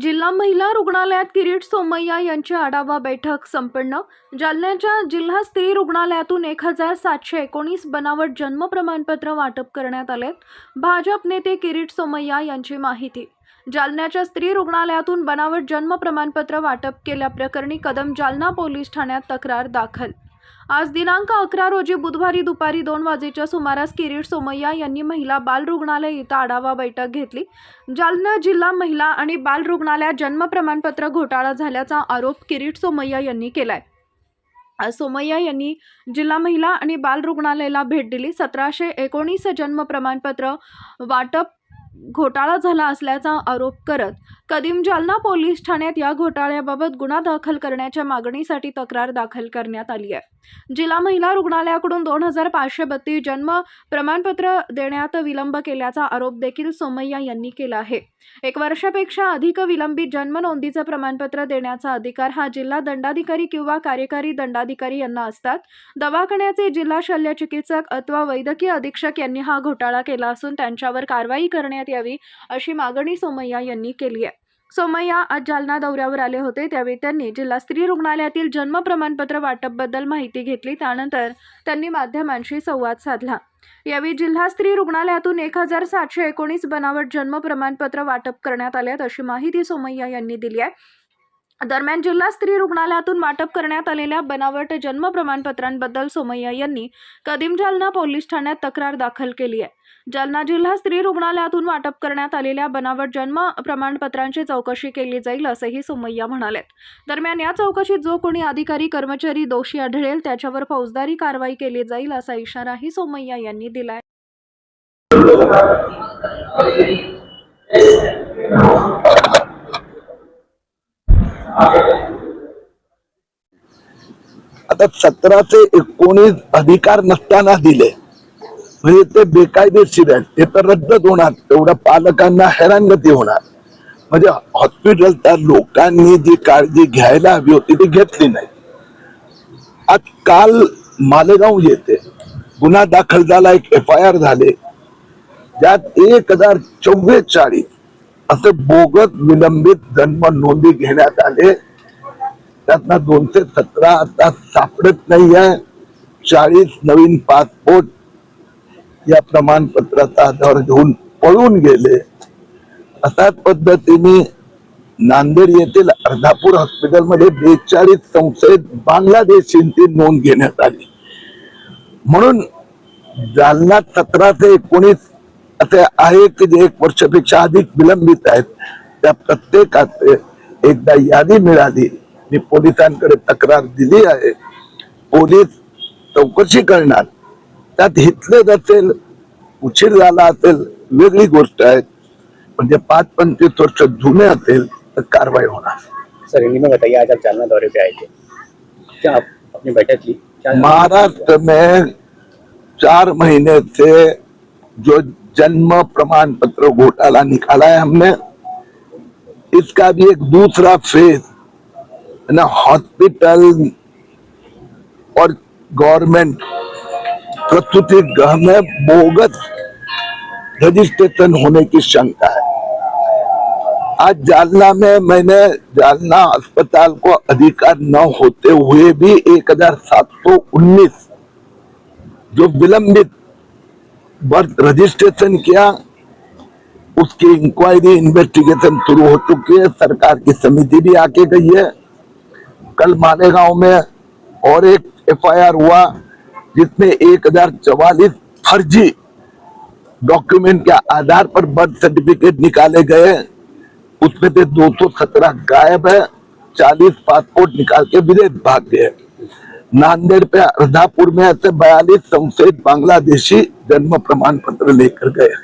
जिल्हा महिला रुग्णालयात किरीट सोमय्या यांची आढावा बैठक संपन्न. जालन्याच्या जिल्हा स्त्री रुग्णालयातून एक हजार सातशे एकोणीस बनावट जन्म प्रमाणपत्र वाटप करण्यात आले. भाजप नेते किरीट सोमय्या यांची माहिती. जालन्याच्या स्त्री रुग्णालयातून बनावट जन्म प्रमाणपत्र वाटप केल्याप्रकरणी कदम जालना पोलीस ठाण्यात तक्रार दाखल. आज दिनांक अकरा रोजी बुधवारी दुपारी दोन वाजेच्या सुमारास किरीट सोमय्या यांनी महिला बाल रुग्णालय इथं आढावा बैठक घेतली. जालना जिल्हा महिला आणि बाल रुग्णालयात जन्म प्रमाणपत्र घोटाळा झाल्याचा आरोप किरीट सोमय्या यांनी केलाय. आज सोमय्या यांनी जिल्हा महिला आणि बाल रुग्णालयाला भेट दिली. सतराशे एकोणीस जन्म प्रमाणपत्र वाटप घोटाळा झाला असल्याचा आरोप करत कदीम जालना पोलीस ठाण्यात या घोटाळ्याबाबत गुन्हा दाखल करण्याच्या मागणीसाठी तक्रार दाखल करण्यात आली आहे. जिल्हा महिला रुग्णालयाकडून दोन हजार पाचशे बत्तीस जन्म प्रमाणपत्र देण्यात विलंब केल्याचा आरोप देखील सोमय्या यांनी केला आहे. एक वर्षापेक्षा अधिक विलंबित जन्म नोंदीचं प्रमाणपत्र देण्याचा अधिकार हा जिल्हा दंडाधिकारी किंवा कार्यकारी दंडाधिकारी यांना असतात. दवाखान्याचे जिल्हा शल्य चिकित्सक अथवा वैद्यकीय अधीक्षक यांनी हा घोटाळा केला असून त्यांच्यावर कारवाई करण्यात यावी अशी मागणी सोमय्या यांनी केली आहे. सोमय्या आज जालना दौऱ्यावर आले होते. त्यावेळी त्यांनी जिल्हा स्त्री रुग्णालयातील जन्म प्रमाणपत्र वाटपबद्दल माहिती घेतली. त्यानंतर त्यांनी माध्यमांशी संवाद साधला. यावेळी जिल्हा स्त्री रुग्णालयातून एक हजार सातशे एकोणीस बनावट जन्म प्रमाणपत्र वाटप करण्यात आले आहेत अशी माहिती सोमय्या यांनी दिली आहे. दरम्यान जिल्हा स्त्री रुग्णालयातून वाटप करण्यात आलेल्या बनावट जन्म प्रमाणपत्रांबद्दल सोमय्या यांनी कदीम जालना पोलीस ठाण्यात तक्रार दाखल केली आहे. जालना जिल्हा स्त्री रुग्णालयातून वाटप करण्यात आलेल्या बनावट जन्म प्रमाणपत्रांची चौकशी केली जाईल असंही सोमय्या म्हणालेत दरम्यान या चौकशीत जो कोणी अधिकारी कर्मचारी दोषी आढळेल त्याच्यावर फौजदारी कारवाई केली जाईल असा इशाराही सोमय्या यांनी दिलाय. आता सतराचे एकोणीस अधिकार नसताना दिले. म्हणजे ते बेकायदेशीर आहेत. ते तर रद्दच होणार. तेवढ्या पालकांना हैराणगती होणार. म्हणजे हॉस्पिटलच्या लोकांनी जी काळजी घ्यायला हवी होती ती घेतली नाही. आज काल मालेगाव येते गुन्हा दाखल झाला एक एफ आय आर झाले. ज्यात एक हजार चव्वेचाळीस असे बोगत विलंबित जन्म नोंदी घेण्यात आले. त्यातनं दोनशे सतरा आता सापडत नाही आहे चाळीस नवीन पासपोर्ट या प्रमाणपत्राचा आधार घेऊन पळून गेले. अशाच पद्धतीने नांदेड येथील अर्धापूर हॉस्पिटलमध्ये बेचाळीस संशयित बांगलादेशींची नोंद घेण्यात आली. म्हणून जालना सतराशे एकोणीस असे आहे की जे एक वर्षापेक्षा अधिक विलंबित आहेत त्या प्रत्येकाचे एकदा यादी मिळाली. मी पोलिसांकडे तक्रार दिली आहे. पोलीस चौकशी करणार. त्यात हितलेच असेल उशीर झाला असेल वेगळी गोष्ट आहे. म्हणजे पाच पंचवीस वर्ष जुने असेल तर कारवाई होणार. सर हिंदी में बताइए आज आप जालना दौरे पे आए थे क्या आप अपनी बैठक ली क्या महाराष्ट्र में चार महीने से जो जन्म प्रमाण पत्र घोटाला निकाला है हमने। इसका भी एक दूसरा फ़ेज़ ना, हॉस्पिटल और गवर्नमेंट प्रस्तुति गृह में बोगस रजिस्ट्रेशन होने की शंका है। आज जालना में मैंने जालना अस्पताल को अधिकार न होते हुए भी एक हज़ार सात सौ उन्नीस जो विलंबित बर्थ रजिस्ट्रेशन किया, उसकी इंक्वायरी इन्वेस्टिगेशन शुरू हो चुकी है, सरकार की समिति भी आके गई है। कल मालेगांव में और एक एफआईआर हुआ, जिसमें एक हज़ार चवालीस फर्जी डॉक्यूमेंट के आधार पर बर्थ सर्टिफिकेट निकाले गए। उसमें से 217 गायब है 40 पासपोर्ट निकाल के विदेश भाग गए। नांदेड़ पे अर्धापुर में ऐसे बयालीस संशयित बांग्लादेशी जन्म प्रमाण पत्र लेकर गए